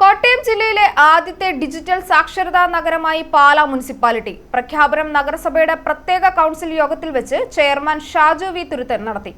കോട്ടയം ജില്ലയിലെ ആദ്യത്തെ ഡിജിറ്റൽ സാക്ഷരതാ നഗരമായി പാല മുനിസിപ്പാലിറ്റി. പ്രഖ്യാപനം നഗരസഭയുടെ പ്രത്യേക കൗൺസിൽ യോഗത്തിൽ വെച്ച് ചെയർമാൻ ഷാജു വി. തുരുത്തൻ നടത്തി.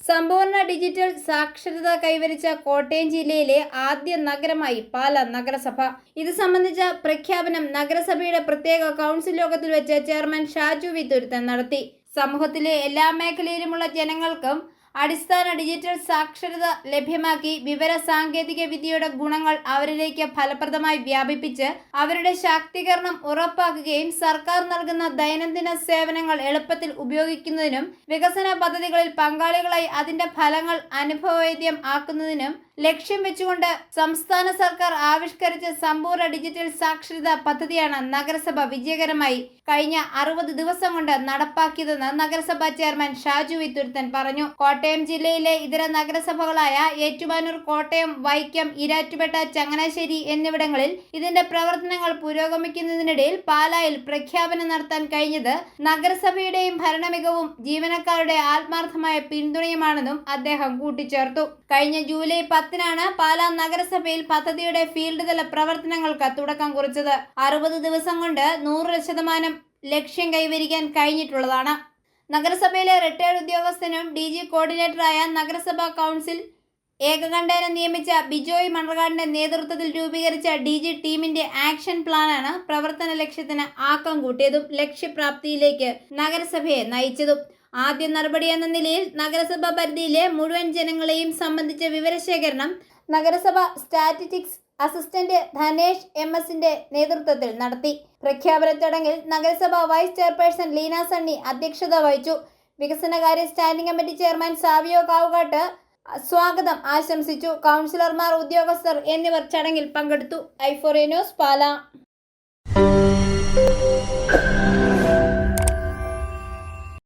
സമ്പൂർണ ഡിജിറ്റൽ സാക്ഷരത കൈവരിച്ച കോട്ടയം ജില്ലയിലെ ആദ്യ നഗരമായി പാല നഗരസഭ. ഇത് സംബന്ധിച്ച പ്രഖ്യാപനം നഗരസഭയുടെ പ്രത്യേക കൗൺസിൽ യോഗത്തിൽ വെച്ച് ചെയർമാൻ ഷാജു വി. തുരുത്തൻ നടത്തി. സമൂഹത്തിലെ എല്ലാ മേഖലയിലുമുള്ള ജനങ്ങൾക്കും അടിസ്ഥാന ഡിജിറ്റൽ സാക്ഷരത ലഭ്യമാക്കി വിവര സാങ്കേതിക വിദ്യയുടെ ഗുണങ്ങൾ അവരിലേക്ക് ഫലപ്രദമായി വ്യാപിപ്പിച്ച് അവരുടെ ശാക്തീകരണം ഉറപ്പാക്കുകയും സർക്കാർ നൽകുന്ന ദൈനംദിന സേവനങ്ങൾ എളുപ്പത്തിൽ ഉപയോഗിക്കുന്നതിനും വികസന പദ്ധതികളിൽ പങ്കാളികളായി അതിന്റെ ഫലങ്ങൾ അനുഭവവേദ്യം ആക്കുന്നതിനും ലക്ഷ്യം വെച്ചുകൊണ്ട് സംസ്ഥാന സർക്കാർ ആവിഷ്കരിച്ച സമ്പൂർണ ഡിജിറ്റൽ സാക്ഷരതാ പദ്ധതിയാണ് നഗരസഭ വിജയകരമായി കഴിഞ്ഞ അറുപത് ദിവസം കൊണ്ട് നടപ്പാക്കിയതെന്ന് നഗരസഭാ ചെയർമാൻ ഷാജു വിത്തുരുത്തൻ പറഞ്ഞു. കോട്ടയം ജില്ലയിലെ ഇതര നഗരസഭകളായ ഏറ്റുമാനൂർ കോട്ടയം വൈക്കം ഇരാറ്റുപേട്ട ചങ്ങനാശ്ശേരി എന്നിവിടങ്ങളിൽ ഇതിന്റെ പ്രവർത്തനങ്ങൾ പുരോഗമിക്കുന്നതിനിടയിൽ പാലായിൽ പ്രഖ്യാപനം നടത്താൻ കഴിഞ്ഞത് നഗരസഭയുടെയും ഭരണമികവും ജീവനക്കാരുടെ ആത്മാർത്ഥമായ പിന്തുണയുമാണെന്നും അദ്ദേഹം കൂട്ടിച്ചേർത്തു. കഴിഞ്ഞ ജൂലൈ പത്തിനാണ് പാലാ നഗരസഭയിൽ പദ്ധതിയുടെ ഫീൽഡ് തല പ്രവർത്തനങ്ങൾക്ക് തുടക്കം കുറിച്ചത്. അറുപത് ദിവസം കൊണ്ട് നൂറ് ശതമാനം ലക്ഷ്യം കൈവരിക്കാൻ കഴിഞ്ഞിട്ടുള്ളതാണ്. നഗരസഭയിലെ റിട്ടയർഡ് ഉദ്യോഗസ്ഥനും ഡി ജി കോർഡിനേറ്ററായ നഗരസഭാ കൗൺസിൽ ഏകകണ്ഠേന നിയമിച്ച ബിജോയ് മണർകാടിന്റെ നേതൃത്വത്തിൽ രൂപീകരിച്ച ഡി ജി ടീമിന്റെ ആക്ഷൻ പ്ലാനാണ് പ്രവർത്തന ലക്ഷ്യത്തിന് ആക്കം കൂട്ടിയതും ലക്ഷ്യപ്രാപ്തിയിലേക്ക് നഗരസഭയെ നയിച്ചതും. ആദ്യ നടപടി എന്ന നിലയിൽ നഗരസഭ പരിധിയിലെ മുഴുവൻ ജനങ്ങളെയും സംബന്ധിച്ച വിവരശേഖരണം നഗരസഭ സ്റ്റാറ്റിസ്റ്റിക്സ് അസിസ്റ്റന്റ് ധനേഷ് എം എസിന്റെ നേതൃത്വത്തിൽ നടത്തി. പ്രഖ്യാപന ചടങ്ങിൽ നഗരസഭ വൈസ് ചെയർപേഴ്സൺ ലീന സണ്ണി അധ്യക്ഷത വഹിച്ചു. വികസനകാര്യ standing committee chairman Savio Kavukattu സ്വാഗതം. ആശംസിച്ചു. കൗൺസിലർമാർ ഉദ്യോഗസ്ഥർ എന്നിവർ ചടങ്ങിൽ പങ്കെടുത്തു. ഐഫോറിയ ന്യൂസ് പാല.